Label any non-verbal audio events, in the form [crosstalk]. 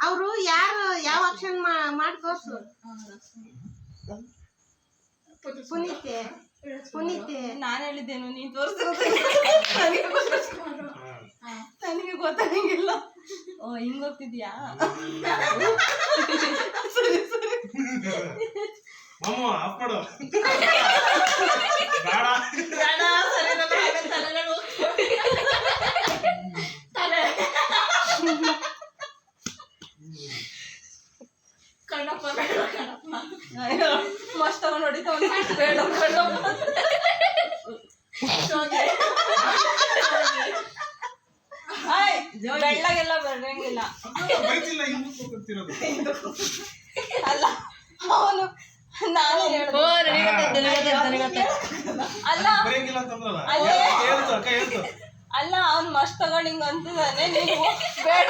ಅವರು ಯಾರು ಯಾವ ಆಕ್ಷನ್ ಮಾಡಿ ತೋರ್ಸು. ಪುನೀತೆ ಪುನೀತೆ. ನಾನು ಹೇಳಿದ್ದೇನು ನೀನ್ ತೋರಿಸಿರೋದು ನನಗೆ ಗೊತ್ತಾಗಿಲ್ಲ ಓ ಹಿಂಗ್ ಹೋಗ್ತಿದ್ಯಾ? ಸರಿ ಸರಿ. [laughs] ಮಾಮು ಆಫ್ ಮಾಡು ಬೇಡ ಬೇಡ ಸರಿ ನನ್ನ ಹಾಗೆ ತಲೆನೋವು. ತಲೆ ಕಣ್ಣಪ್ಪ ಬೇಡ ಹೊಡಿತಾವನು ಬೇಡ ಕಣ್ಣಪ್ಪ? ಬೆಳ್ಳಗೆಲ್ಲ ಬರಂಗಿಲ್ಲ ಅಲ್ಲ ಅವನು ನಾನು ಅಲ್ಲ ಅಲ್ಲೇ. ಅವ್ನು ಮಸ್ತ್ ತಗೊಂಡು ಹಿಂಗ ಅಂತಿದ್ದಾನೆ ನೀವು ಬೇಡ.